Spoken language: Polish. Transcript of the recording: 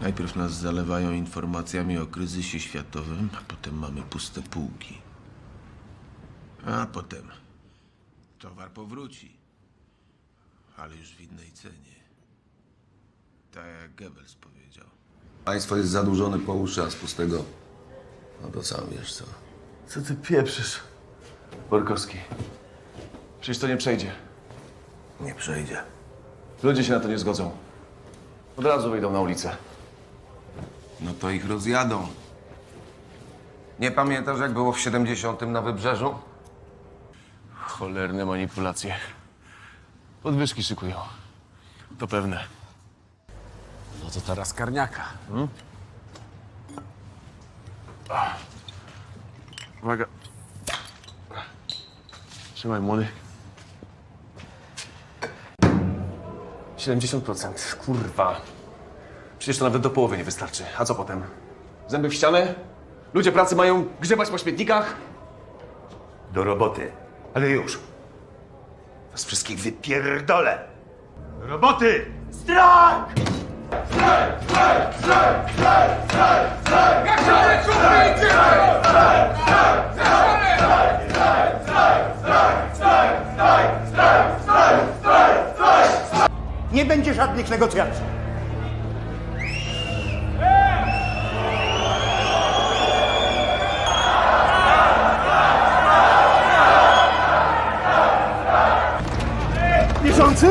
Najpierw nas zalewają informacjami o kryzysie światowym, a potem mamy puste półki. A potem towar powróci, ale już w innej cenie. Tak jak Goebbels powiedział. Państwo jest zadłużone po uszy, a z pustego. No to sam wiesz co. Co ty pieprzysz? Borkowski. Przecież to nie przejdzie. Nie przejdzie. Ludzie się na to nie zgodzą. Od razu wyjdą na ulicę. No to ich rozjadą. Nie pamiętasz, jak było w 70 na wybrzeżu? Cholerne manipulacje. Podwyżki szykują. To pewne. No to teraz karniaka. Uwaga. Trzymaj, młody. 70%. Kurwa. Przecież to nawet do połowy nie wystarczy. A co potem? Zęby w ścianę? Ludzie pracy mają grzebać po śmietnikach? Do roboty. Ale już. Was wszystkich wypierdolę. Do roboty! Strach! Nie będzie żadnych negocjacji. 一双翅。